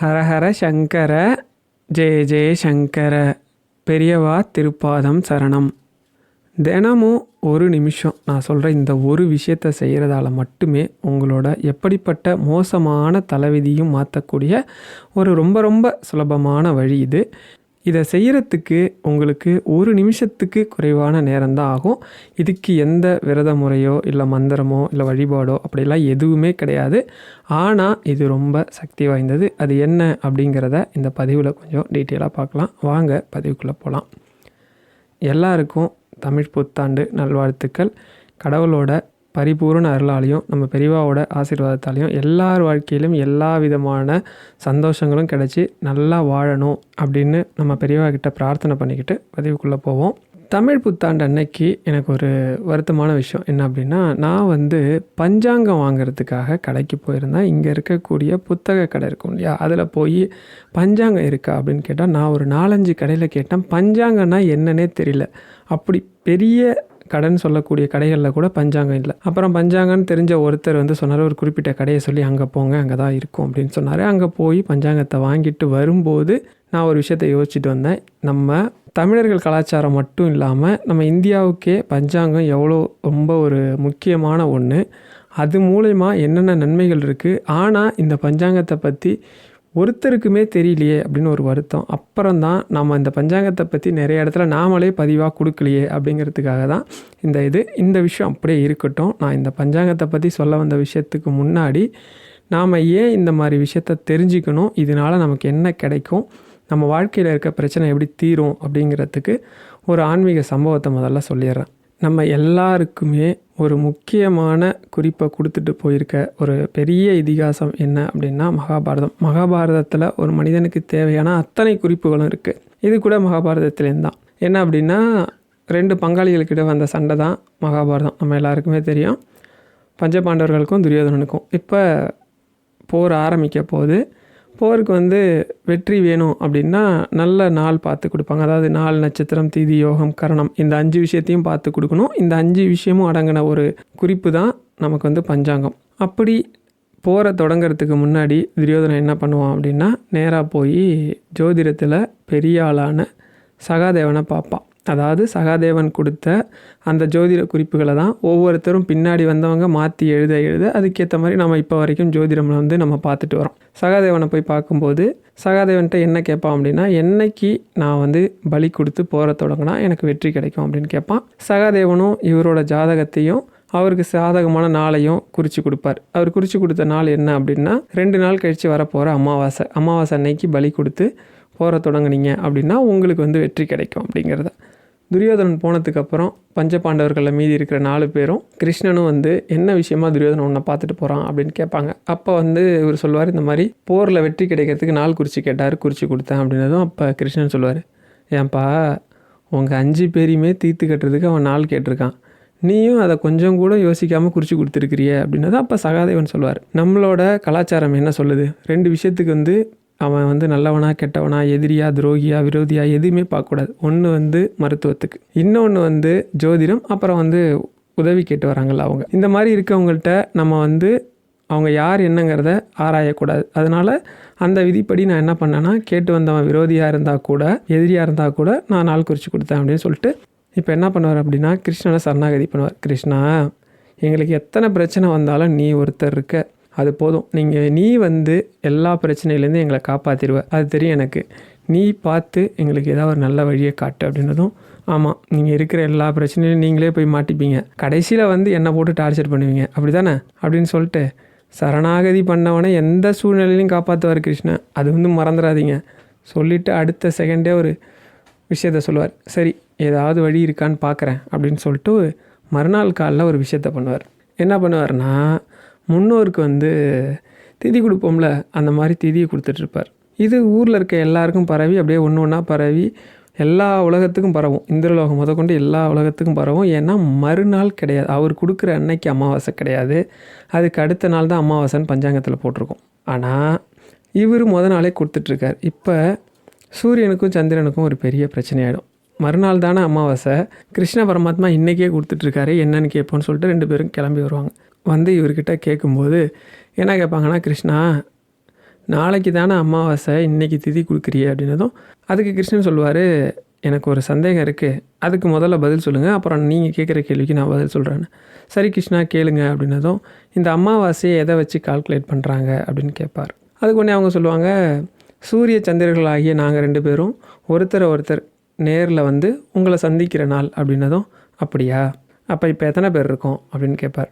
ஹரஹர சங்கர ஜெய ஜெய சங்கர பெரியவா திருப்பாதம் சரணம். தினமும் ஒரு நிமிஷம். நான் சொல்கிற இந்த ஒரு விஷயத்தை செய்கிறதால மட்டுமே உங்களோட எப்படிப்பட்ட மோசமான தலைவிதியும் மாற்றக்கூடிய ஒரு ரொம்ப ரொம்ப சுலபமான வழி இது. இதை செய்கிறதுக்கு உங்களுக்கு ஒரு நிமிஷத்துக்கு குறைவான நேரம் தான் ஆகும். இதுக்கு எந்த விரத முறையோ இல்லை மந்திரமோ இல்லை வழிபாடோ அப்படிலாம் எதுவுமே கிடையாது. ஆனால் இது ரொம்ப சக்தி வாய்ந்தது. அது என்ன அப்படிங்கிறத இந்த பதிவில் கொஞ்சம் டீட்டெயிலாக பார்க்கலாம். வாங்க பதிவுக்குள்ளே போகலாம் எல்லாருக்கும் தமிழ் புத்தாண்டு நல்வாழ்த்துக்கள். கடவுளோட பரிபூர்ண அருளாலையும் நம்ம பெரியவாவோட ஆசீர்வாதத்தாலையும் எல்லார் வாழ்க்கையிலும் எல்லா விதமான சந்தோஷங்களும் கிடச்சி நல்லா வாழணும் அப்படின்னு நம்ம பெரியவா கிட்ட பிரார்த்தனை பண்ணிக்கிட்டு பதிவுக்குள்ளே போவோம். தமிழ் புத்தாண்டு அன்னைக்கு எனக்கு ஒரு வருத்தமான விஷயம். என்ன அப்படின்னா நான் வந்து பஞ்சாங்கம் வாங்குறதுக்காக கடைக்கு போயிருந்தேன். இங்கே இருக்கக்கூடிய புத்தக கடை இருக்கும் இல்லையா? அதில் போய் பஞ்சாங்கம் இருக்கா அப்படின்னு கேட்டால் நான் ஒரு நாலஞ்சு கடையில் கேட்டேன். பஞ்சாங்கம்னா என்னன்னே தெரியல. அப்படி பெரிய கடைன்னு சொல்லக்கூடிய கடைகளில் கூட பஞ்சாங்கம் இல்லை. அப்புறம் பஞ்சாங்கம்னு தெரிஞ்ச ஒருத்தர் வந்து சொன்னார் ஒரு குறிப்பிட்ட கடையை சொல்லி அங்கே போங்க அங்கே தான் இருக்கும் அப்படின்னு சொன்னார். அங்கே போய் பஞ்சாங்கத்தை வாங்கிட்டு வரும்போது நான் ஒரு விஷயத்தை யோசிச்சுட்டு வந்தேன். நம்ம தமிழர்கள் கலாச்சாரம் மட்டும் இல்லாமல் நம்ம இந்தியாவுக்கே பஞ்சாங்கம் எவ்வளோ ரொம்ப ஒரு முக்கியமான ஒன்று அது மூலயமா என்னென்ன நன்மைகள் இருக்குது ஆனால் இந்த பஞ்சாங்கத்தை பற்றி ஒருத்தருக்குமே தெரியலையே அப்படின்னு ஒரு வருத்தம். அப்புறம் தான் நம்ம இந்த பஞ்சாங்கத்தை பற்றி நிறைய இடத்துல நாமளே பதிவாக கொடுக்கலையே அப்படிங்கிறதுக்காக தான் இந்த இது. இந்த விஷயம் அப்படியே இருக்கட்டும். நான் இந்த பஞ்சாங்கத்தை பற்றி சொல்ல வந்த விஷயத்துக்கு முன்னாடி நாம் ஏன் இந்த மாதிரி விஷயத்த தெரிஞ்சுக்கணும்? இதனால் நமக்கு என்ன கிடைக்கும்? நம்ம வாழ்க்கையில் இருக்க பிரச்சனை எப்படி தீரும் அப்படிங்கிறதுக்கு ஒரு ஆன்மீக சம்பவத்தை முதல்ல சொல்லிடுறேன். நம்ம எல்லாருக்குமே ஒரு முக்கியமான குறிப்பை கொடுத்துட்டு போயிருக்க ஒரு பெரிய இதிகாசம் என்ன அப்படின்னா மகாபாரதம். மகாபாரதத்தில் ஒரு மனிதனுக்கு தேவையான அத்தனை குறிப்புகளும் இருக்குது இது கூட மகாபாரதத்துலேருந்து தான் என்ன அப்படின்னா ரெண்டு பங்காளிகளுக்கிட்ட வந்த சண்டை தான் மகாபாரதம். நம்ம எல்லாருக்குமே தெரியும். பஞ்சபாண்டவர்களுக்கும் துரியோதனனுக்கும். இப்போ போர் ஆரம்பிக்க போது போருக்கு வந்து வெற்றி வேணும் அப்படின்னா நல்ல நாள் பார்த்து கொடுப்பாங்க. அதாவது நாள் நட்சத்திரம் தீதி யோகம் கரணம் இந்த அஞ்சு விஷயத்தையும் பார்த்து கொடுக்கணும். இந்த அஞ்சு விஷயமும் அடங்கின ஒரு குறிப்பு தான் நமக்கு வந்து பஞ்சாங்கம். அப்படி போரை தொடங்கிறதுக்கு முன்னாடி துரியோதனன் என்ன பண்ணுவான் அப்படின்னா நேராக போய் ஜோதிடத்தில் பெரிய ஆளான சகாதேவனை பார்ப்பான். அதாவது சகாதேவன் கொடுத்த அந்த ஜோதிட குறிப்புகளை தான் ஒவ்வொருத்தரும் பின்னாடி வந்தவங்க மாற்றி எழுத எழுத அதுக்கேற்ற மாதிரி நம்ம இப்போ வரைக்கும் ஜோதிடம்ல வந்து நம்ம பார்த்துட்டு வரோம். சகாதேவனை போய் பார்க்கும்போது சகாதேவன்கிட்ட என்ன கேட்பான் அப்படின்னா என்னைக்கு நான் வந்து பலி கொடுத்து போகிற தொடங்கினா எனக்கு வெற்றி கிடைக்கும் அப்படின்னு கேட்பான். சகாதேவனும் இவரோட ஜாதகத்தையும் அவருக்கு சாதகமான நாளையும் குறித்து கொடுப்பார். அவர் குறித்து கொடுத்த நாள் என்ன அப்படின்னா ரெண்டு நாள் கழித்து வரப்போகிற அமாவாசை. அமாவாசை அன்னைக்கு பலி கொடுத்து போகிற தொடங்குனீங்க அப்படின்னா உங்களுக்கு வந்து வெற்றி கிடைக்கும் அப்படிங்கிறத. துரியோதனன் போனதுக்கப்புறம் பஞ்சபாண்டவர்களில் மீதி இருக்கிற நாலு பேரும் கிருஷ்ணனும் வந்து என்ன விஷயமா துரியோதனன் உன்னை பார்த்துட்டு போகிறான் அப்படின்னு கேட்பாங்க. அப்போ வந்து இவர் சொல்லுவார் இந்த மாதிரி போரில் வெற்றி கிடைக்கிறதுக்கு நாள் குறித்து கேட்டார் குறித்து கொடுத்தேன் அப்படின்னதும் அப்போ கிருஷ்ணன் சொல்லுவார் ஏன்பா உங்கள் அஞ்சு பேரையுமே தீர்த்து கட்டுறதுக்கு அவன் நாள் கேட்டிருக்கான். நீயும் அதை கொஞ்சம் கூட யோசிக்காமல் குறித்து கொடுத்துருக்கிறிய அப்படின்னது அப்போ சகாதேவன் சொல்லுவார். நம்மளோட கலாச்சாரம் என்ன சொல்லுது? ரெண்டு விஷயத்துக்கு வந்து அவன் வந்து நல்லவனா கெட்டவனா எதிரியா துரோகியா விரோதியா எதுவுமே பார்க்கக்கூடாது. ஒன்று வந்து மருத்துவத்துக்கு. இன்னொன்று வந்து ஜோதிடம் அப்புறம் வந்து உதவி கேட்டு வராங்கள்ல அவங்க. இந்த மாதிரி இருக்கவங்கள்ட்ட நம்ம வந்து அவங்க யார் என்னங்கிறத ஆராயக்கூடாது. அதனால் அந்த விதிப்படி நான் என்ன பண்ணேன்னா கேட்டு வந்தவன் விரோதியாக இருந்தால் கூட எதிரியாக இருந்தால் கூட நான் நாள் குறித்து கொடுத்தேன் அப்படின்னு சொல்லிட்டு இப்போ என்ன பண்ணுவார் அப்படின்னா கிருஷ்ணனை சரணாகதி பண்ணுவார். கிருஷ்ணா எங்களுக்கு எத்தனை பிரச்சனை வந்தாலும் நீ ஒருத்தர் இருக்க. அது போதும். நீங்கள் நீ வந்து எல்லா பிரச்சனையிலேருந்து எங்களை காப்பாற்றிடுவ அது தெரியும் எனக்கு. நீ பார்த்து எங்களுக்கு ஏதாவது ஒரு நல்ல வழியை காட்டு அப்படின்றதும் ஆமாம் நீங்கள் இருக்கிற எல்லா பிரச்சனையும் நீங்களே போய் மாட்டிப்பீங்க. கடைசியில் வந்து என்னை போட்டு டார்ச்சர் பண்ணுவீங்க. அப்படி தானே அப்படின்னு சொல்லிட்டு சரணாகதி பண்ணவனே எந்த சூழ்நிலையிலையும் காப்பாற்றுவார் கிருஷ்ணன் அது வந்து மறந்துடாதீங்க. சொல்லிவிட்டு அடுத்த செகண்டே ஒரு விஷயத்த சொல்லுவார். சரி ஏதாவது வழி இருக்கான்னு பார்க்குறேன் அப்படின்னு சொல்லிட்டு மறுநாள் காலைல ஒரு விஷயத்த பண்ணுவார். என்ன பண்ணுவார்னா முன்னோருக்கு வந்து திதி கொடுப்போம்ல அந்த மாதிரி திதியை கொடுத்துட்ருப்பார். இது ஊரில் இருக்க எல்லாருக்கும் பரவி அப்படியே ஒன்று ஒன்றா பரவி எல்லா உலகத்துக்கும் பரவும். இந்திரலோகம் முதற்கொண்டு எல்லா உலகத்துக்கும் பரவும். ஏன்னா மறுநாள் கிடையாது. அவர் கொடுக்குற அன்னைக்கு அமாவாசை கிடையாது. அதுக்கு அடுத்த நாள் தான் அமாவாசைன்னு பஞ்சாங்கத்தில் போட்டிருக்கோம். ஆனால் இவர் முத நாளே கொடுத்துட்ருக்கார். இப்போ சூரியனுக்கும் சந்திரனுக்கும் ஒரு பெரிய பிரச்சனையாயிடும். மறுநாள் தானே அமாவாசை. கிருஷ்ண பரமாத்மா இன்றைக்கே கொடுத்துட்ருக்காரு என்னன்னு கேட்போன்னு சொல்லிட்டு ரெண்டு பேரும் கிளம்பி வருவாங்க. வந்து இவர்கிட்ட கேட்கும்போது என்ன கேட்பாங்கன்னா கிருஷ்ணா நாளைக்கு தானே அமாவாசை இன்றைக்கி திதி கொடுக்குறிய அப்படின்னதும் அதுக்கு கிருஷ்ணன் சொல்லுவார் எனக்கு ஒரு சந்தேகம் இருக்குது அதுக்கு முதல்ல பதில் சொல்லுங்கள் அப்புறம் நீங்கள் கேட்குற கேள்விக்கு நான் பதில் சொல்கிறேன்னு சரி கிருஷ்ணா கேளுங்க அப்படின்னதும் இந்த அமாவாசையை எதை வச்சு கால்குலேட் பண்ணுறாங்க அப்படின்னு கேட்பார். அதுக்கு உடனே அவங்க சொல்லுவாங்க சூரிய சந்திரர்கள் ஆகிய நாங்கள் ரெண்டு பேரும் ஒருத்தரை ஒருத்தர் நேரில் வந்து உங்களை சந்திக்கிற நாள் அப்படின்னதும் அப்படியா? அப்போ இப்போ எத்தனை பேர் இருக்கோம்? அப்படின்னு கேட்பார்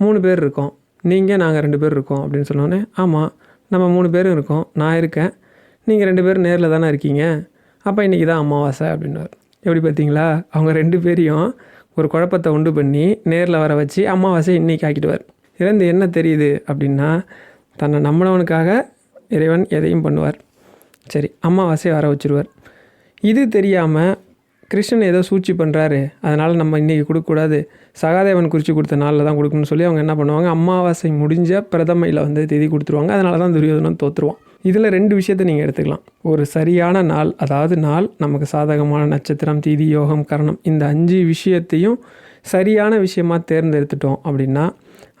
மூணு பேர் இருக்கோம். நீங்கள் நாங்கள் ரெண்டு பேர் இருக்கோம். அப்படின்னு சொன்னோன்னே ஆமாம் நம்ம மூணு பேரும் இருக்கோம். நான் இருக்கேன். நீங்கள் ரெண்டு பேரும் நேரில் தானே இருக்கீங்க? அப்போ இன்றைக்கி தான் அமாவாசை. அப்படின்னார். எப்படி பார்த்தீங்களா அவங்க ரெண்டு பேரையும் ஒரு குழப்பத்தை உண்டு பண்ணி நேரில் வர வச்சு அமாவாசை இன்றைக்கி ஆக்கிடுவார். இருந்து என்ன தெரியுது அப்படின்னா தன்னை நம்மளவனுக்காக இறைவன் எதையும் பண்ணுவார். சரி அமாவாசை வர வச்சுருவார். இது தெரியாமல் கிருஷ்ணன் ஏதோ சூழ்ச்சி பண்ணுறாரு அதனால் நம்ம இன்றைக்கி கொடுக்கக்கூடாது. சகாதேவன் குறித்து கொடுத்த நாளில் தான் கொடுக்கணும்னு சொல்லி அவங்க என்ன பண்ணுவாங்க? அமாவாசை முடிஞ்ச பிரதமையில் வந்து தேதி கொடுத்துருவாங்க. அதனால தான் துரியோதனம் தோற்றுருவான் இதில் ரெண்டு விஷயத்தை நீங்கள் எடுத்துக்கலாம். ஒரு சரியான நாள் அதாவது நாள் நமக்கு சாதகமான நட்சத்திரம் தீதி யோகம் கரணம் இந்த அஞ்சு விஷயத்தையும் சரியான விஷயமா தேர்ந்தெடுத்துட்டோம் அப்படின்னா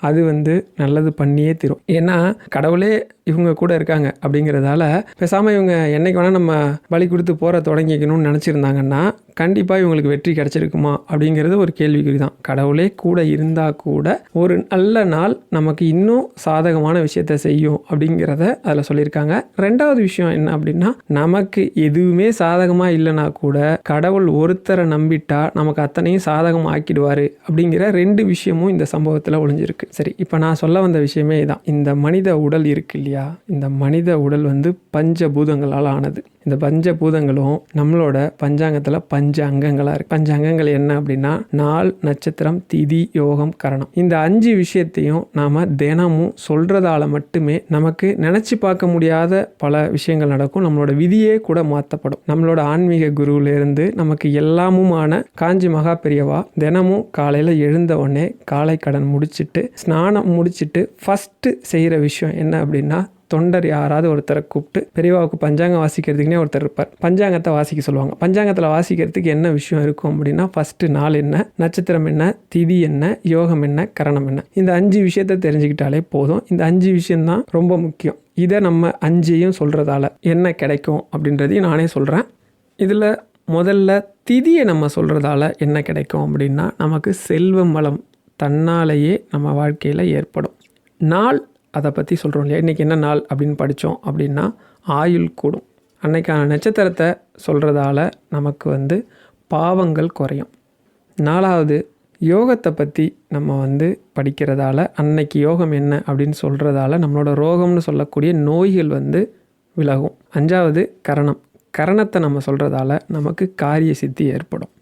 அது வந்து நல்லது பண்ணியே தீரும். ஏன்னா கடவுளே இவங்க கூட இருக்காங்க அப்படிங்கிறதால பேசாமல் இவங்க என்னைக்கு வேணால் நம்ம பலி கொடுத்து போகிற தொடங்கிக்கணும்னு நினச்சிருந்தாங்கன்னா கண்டிப்பாக இவங்களுக்கு வெற்றி கிடச்சிருக்குமா அப்படிங்கிறது ஒரு கேள்விக்குறி தான் கடவுளே கூட இருந்தால் கூட ஒரு நல்ல நாள் நமக்கு இன்னும் சாதகமான விஷயத்த செய்யும் அப்படிங்கிறத அதில் சொல்லியிருக்காங்க. ரெண்டாவது விஷயம் என்ன அப்படின்னா நமக்கு எதுவுமே சாதகமாக இல்லைனா கூட கடவுள் ஒருத்தரை நம்பிட்டா நமக்கு அத்தனையும் சாதகம் ஆக்கிடுவார் அப்படிங்கிற ரெண்டு விஷயமும் இந்த சம்பவத்தில் ஒளிஞ்சிருக்கு. சரி இப்போ நான் சொல்ல வந்த விஷயமே இதான். இந்த மனித உடல் இருக்கு இல்லையா? இந்த மனித உடல் வந்து பஞ்சபூதங்களால் ஆனது. இந்த பஞ்ச பூதங்களும் நம்மளோட பஞ்சாங்கத்தில் பஞ்ச அங்கங்களாக இருக்குது பஞ்ச அங்கங்கள் என்ன அப்படின்னா நாள் நட்சத்திரம் திதி யோகம் கரணம். இந்த அஞ்சு விஷயத்தையும் நாம் தினமும் சொல்கிறதால மட்டுமே நமக்கு நினச்சி பார்க்க முடியாத பல விஷயங்கள் நடக்கும். நம்மளோட விதியே கூட மாற்றப்படும் நம்மளோட ஆன்மீக குருவிலேருந்து நமக்கு எல்லாமுமான காஞ்சி மகா பெரியவா தினமும் காலையில் எழுந்த உடனே காலை கடன் முடிச்சுட்டு ஸ்நானம் முடிச்சுட்டு ஃபஸ்ட்டு செய்கிற விஷயம் என்ன அப்படின்னா தொண்டர் யாராவது ஒருத்தரை கூப்பிட்டு பெரியவாவுக்கு பஞ்சாங்கம் வாசிக்கிறதுக்குனே ஒருத்தர் இருப்பார். பஞ்சாங்கத்தை வாசிக்க சொல்லுவாங்க. பஞ்சாங்கத்தில் வாசிக்கிறதுக்கு என்ன விஷயம் இருக்கும் அப்படின்னா ஃபஸ்ட்டு நாள் என்ன நட்சத்திரம் என்ன திதி என்ன யோகம் என்ன கரணம் என்ன. இந்த அஞ்சு விஷயத்தை தெரிஞ்சுக்கிட்டாலே போதும். இந்த அஞ்சு விஷயம்தான் ரொம்ப முக்கியம். இதை நம்ம அஞ்சையும் சொல்கிறதால என்ன கிடைக்கும் அப்படின்றதையும் நானே சொல்கிறேன் இதில் முதல்ல திதியை நம்ம சொல்கிறதால என்ன கிடைக்கும் அப்படின்னா நமக்கு செல்வம் வளம் தன்னாலேயே நம்ம வாழ்க்கையில் ஏற்படும். நாள் அதை பற்றி சொல்கிறோம் இல்லையா? இன்றைக்கி என்ன நாள் அப்படின்னு படித்தோம் அப்படின்னா ஆயுள் கூடும். அன்னைக்கான நட்சத்திரத்தை சொல்கிறதால நமக்கு வந்து பாவங்கள் குறையும். நாலாவது யோகத்தை பற்றி நம்ம வந்து படிக்கிறதால அன்னைக்கு யோகம் என்ன அப்படின்னு சொல்கிறதால நம்மளோட ரோகம்னு சொல்லக்கூடிய நோய்கள் வந்து விலகும். அஞ்சாவது கரணம். கரணத்தை நம்ம சொல்கிறதால நமக்கு காரிய சித்தி ஏற்படும்.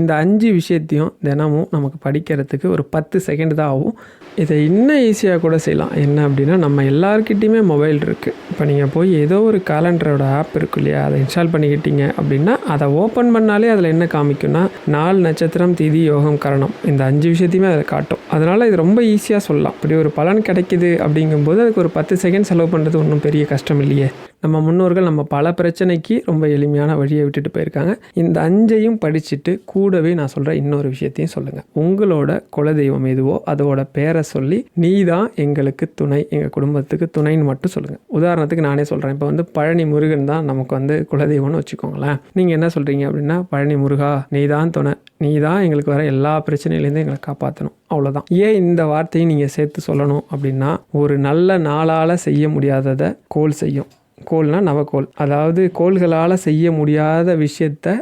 இந்த அஞ்சு விஷயத்தையும் தினமும் நமக்கு படிக்கிறதுக்கு ஒரு பத்து செகண்ட் தான் ஆகும். இதை இன்னும் ஈஸியாக கூட செய்யலாம். என்ன அப்படின்னா நம்ம எல்லாருக்கிட்டேயுமே மொபைல் இருக்குது இப்போ நீங்கள் போய் ஏதோ ஒரு கேலண்டரோட ஆப் இருக்கு இல்லையா? அதை இன்ஸ்டால் பண்ணிக்கிட்டீங்க அப்படின்னா அதை ஓப்பன் பண்ணாலே அதில் என்ன காமிக்கும்னா நாள் நட்சத்திரம் திதி யோகம் கரணம். இந்த அஞ்சு விஷயத்தையுமே அதை காட்டும். அதனால் இது ரொம்ப ஈஸியாக சொல்லலாம். இப்படி ஒரு பலன் கிடைக்குது அப்படிங்கும்போது அதுக்கு ஒரு பத்து செகண்ட் செலவு பண்ணுறது ஒன்றும் பெரிய கஷ்டம் இல்லையே. நம்ம முன்னோர்கள் நம்ம பல பிரச்சனைக்கு ரொம்ப எளிமையான வழியை விட்டுட்டு போயிருக்காங்க. இந்த அஞ்சையும் படிச்சுட்டு கூடவே நான் சொல்கிற இன்னொரு விஷயத்தையும் சொல்லுங்கள் உங்களோட குலதெய்வம் எதுவோ அதோட பேரை சொல்லி நீ தான் எங்களுக்கு துணை எங்கள் குடும்பத்துக்கு துணைன்னு மட்டும் சொல்லுங்கள் உதாரணத்துக்கு நானே சொல்கிறேன் இப்போ வந்து பழனி முருகன் தான் நமக்கு வந்து குலதெய்வம்னு வச்சுக்கோங்களேன். நீங்கள் என்ன சொல்கிறீங்க அப்படின்னா பழனி முருகா நீ தான் துணை நீ தான் எங்களுக்கு வர எல்லா பிரச்சனையிலேருந்து எங்களை காப்பாற்றணும் அவ்வளோதான் ஏன் இந்த வார்த்தையை நீங்கள் சேர்த்து சொல்லணும் அப்படின்னா ஒரு நல்ல நாளால் செய்ய முடியாததை கோல் செய்யும். கோல்னால் நவக்கோல் அதாவது கோள்களால் செய்ய முடியாத விஷயத்த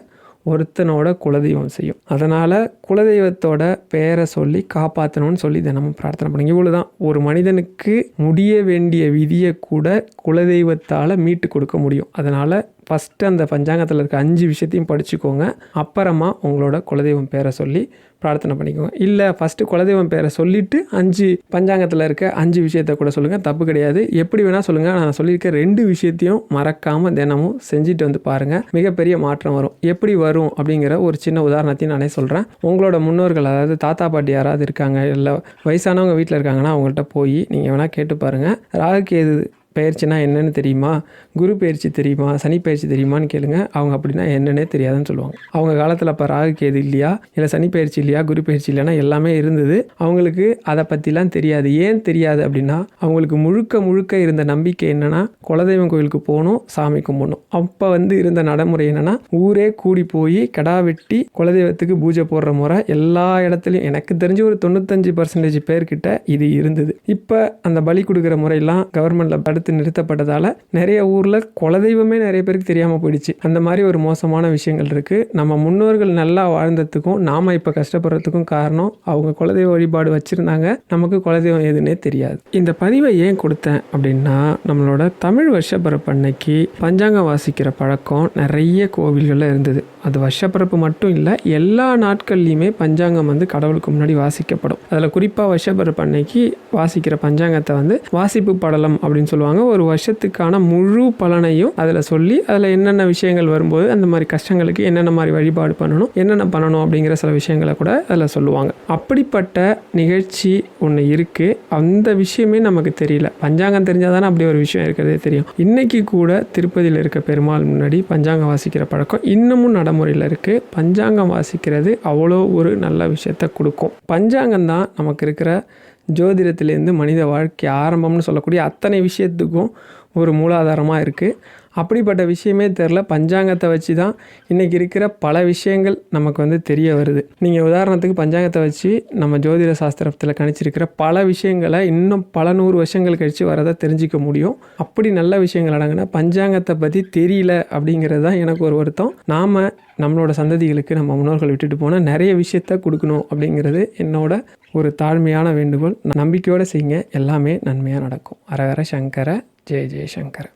ஒருத்தனோட குலதெய்வம் செய்யும். அதனால் குலதெய்வத்தோட பெயரை சொல்லி காப்பாற்றணும்னு சொல்லி தினமும் பிரார்த்தனை பண்ணுங்க. இவ்வளோ தான் ஒரு மனிதனுக்கு முடிய வேண்டிய விதியை கூட குலதெய்வத்தால் மீட்டு கொடுக்க முடியும். அதனால் ஃபஸ்ட்டு அந்த பஞ்சாங்கத்தில் இருக்க அஞ்சு விஷயத்தையும் படிச்சுக்கோங்க. அப்புறமா உங்களோட குலதெய்வம் பேரை சொல்லி பிரார்த்தனை பண்ணிக்கோங்க. இல்லை ஃபஸ்ட்டு குலதெய்வம் பேரை சொல்லிவிட்டு அஞ்சு பஞ்சாங்கத்தில் இருக்க அஞ்சு விஷயத்த கூட சொல்லுங்கள் தப்பு கிடையாது. எப்படி வேணால் சொல்லுங்கள் நான் சொல்லியிருக்க ரெண்டு விஷயத்தையும் மறக்காமல் தினமும் செஞ்சுட்டு வந்து பாருங்கள் மிகப்பெரிய மாற்றம் வரும். எப்படி வரும் அப்படிங்கிற ஒரு சின்ன உதாரணத்தையும் நானே சொல்கிறேன் உங்களோட முன்னோர்கள் அதாவது தாத்தா பாட்டி யாராவது இருக்காங்க இல்லை வயசானவங்க வீட்டில் இருக்காங்கன்னா அவங்கள்ட்ட போய் நீங்கள் வேணால் கேட்டு பாருங்கள் ராகுக்கு எது பயிற்சினா என்னென்னு தெரியுமா? குரு பயிற்சி தெரியுமா? சனி பயிற்சி தெரியுமான்னு கேளுங்க. அவங்க அப்படின்னா என்னன்னே தெரியாதுன்னு சொல்லுவாங்க. அவங்க காலத்தில் அப்போ ராகு கேது இல்லையா? இல்லை சனி பயிற்சி இல்லையா? குரு பயிற்சி இல்லைன்னா எல்லாமே இருந்தது. அவங்களுக்கு அதை பற்றிலாம் தெரியாது. ஏன் தெரியாது அப்படின்னா அவங்களுக்கு முழுக்க முழுக்க இருந்த நம்பிக்கை என்னென்னா குலதெய்வம் கோயிலுக்கு போகணும் சாமி கும்பிடணும். அப்போ வந்து இருந்த நடைமுறை என்னென்னா ஊரே கூடி போய் கடா வெட்டி குலதெய்வத்துக்கு பூஜை போடுற முறை எல்லா இடத்துலையும் எனக்கு தெரிஞ்சு ஒரு தொண்ணூத்தஞ்சு பர்சன்டேஜ் பேர்கிட்ட இது இருந்தது. இப்போ அந்த பலி கொடுக்குற முறையெல்லாம் கவர்மெண்ட்டில் தடுத்து நிறுத்தப்பட்டதால் நிறைய ஊரில் குலதெய்வமே நிறைய பேருக்கு தெரியாமல் போயிடுச்சு. அந்த மாதிரி ஒரு மோசமான விஷயங்கள் இருக்குது நம்ம முன்னோர்கள் நல்லா வாழ்ந்ததுக்கும் நாம் இப்போ கஷ்டப்படுறதுக்கும் காரணம் அவங்க குலதெய்வ வழிபாடு வச்சுருந்தாங்க. நமக்கு குலதெய்வம் எதுன்னே தெரியாது. இந்த பதிவை ஏன் கொடுத்தேன் அப்படின்னா நம்மளோட தமிழ் வருஷப்பிறப்பு அன்னைக்கு பஞ்சாங்கம் வாசிக்கிற பழக்கம் நிறைய கோவில்களில் இருந்தது. அது வருஷப்பிறப்பு மட்டும் இல்லை எல்லா நாட்கள்லையுமே பஞ்சாங்கம் வந்து கடவுளுக்கு முன்னாடி வாசிக்கப்படும். அதில் குறிப்பாக வருஷப்பிறப்பு அன்னைக்கு வாசிக்கிற பஞ்சாங்கத்தை வந்து வாசிப்பு படலம் அப்படின்னு சொல்லுவாங்க. ஒரு வருஷத்துக்கான முழு பலனையும் அதில் சொல்லி அதில் என்னென்ன விஷயங்கள் வரும்போது அந்த மாதிரி கஷ்டங்களுக்கு என்னென்ன மாதிரி வழிபாடு பண்ணணும் என்னென்ன பண்ணணும் அப்படிங்கிற சில விஷயங்களை கூட அதில் சொல்லுவாங்க. அப்படிப்பட்ட நிகழ்ச்சி ஒன்று இருக்குது அந்த விஷயமே நமக்கு தெரியல. பஞ்சாங்கம் தெரிஞ்சால் தானே அப்படி ஒரு விஷயம் இருக்கிறதே தெரியும். இன்னைக்கு கூட திருப்பதியில் இருக்க பெருமாள் முன்னாடி பஞ்சாங்கம் வாசிக்கிற பழக்கம் இன்னமும் நடைமுறையில் இருக்குது பஞ்சாங்கம் வாசிக்கிறது அவ்வளோ ஒரு நல்ல விஷயத்தை கொடுக்கும். பஞ்சாங்கம் தான் நமக்கு இருக்கிற ஜோதிடத்துலேருந்து மனித வாழ்க்கை ஆரம்பம்னு சொல்லக்கூடிய அத்தனை விஷயத்துக்கும் ஒரு மூலாதாரமாக இருக்குது அப்படிப்பட்ட விஷயமே தெரில. பஞ்சாங்கத்தை வச்சு தான் இன்றைக்கி இருக்கிற பல விஷயங்கள் நமக்கு வந்து தெரிய வருது. நீங்கள் உதாரணத்துக்கு பஞ்சாங்கத்தை வச்சு நம்ம ஜோதிட சாஸ்திரத்தில் கணிச்சிருக்கிற பல விஷயங்களை இன்னும் பல நூறு வருஷங்கள் கழித்து வரதை தெரிஞ்சிக்க முடியும். அப்படி நல்ல விஷயங்கள் அடங்கின பஞ்சாங்கத்தை பற்றி தெரியல அப்படிங்கிறது தான் எனக்கு ஒரு வருத்தம். நாம் நம்மளோட சந்ததிகளுக்கு நம்ம முன்னோர்கள் விட்டுட்டு போனால் நிறைய விஷயத்த கொடுக்கணும் அப்படிங்கிறது என்னோட ஒரு தாழ்மையான வேண்டுகோள். நம்பிக்கையோடு செய்யுங்க. எல்லாமே நன்மையாக நடக்கும். அரகர சங்கர ஜெய ஜெயசங்கர.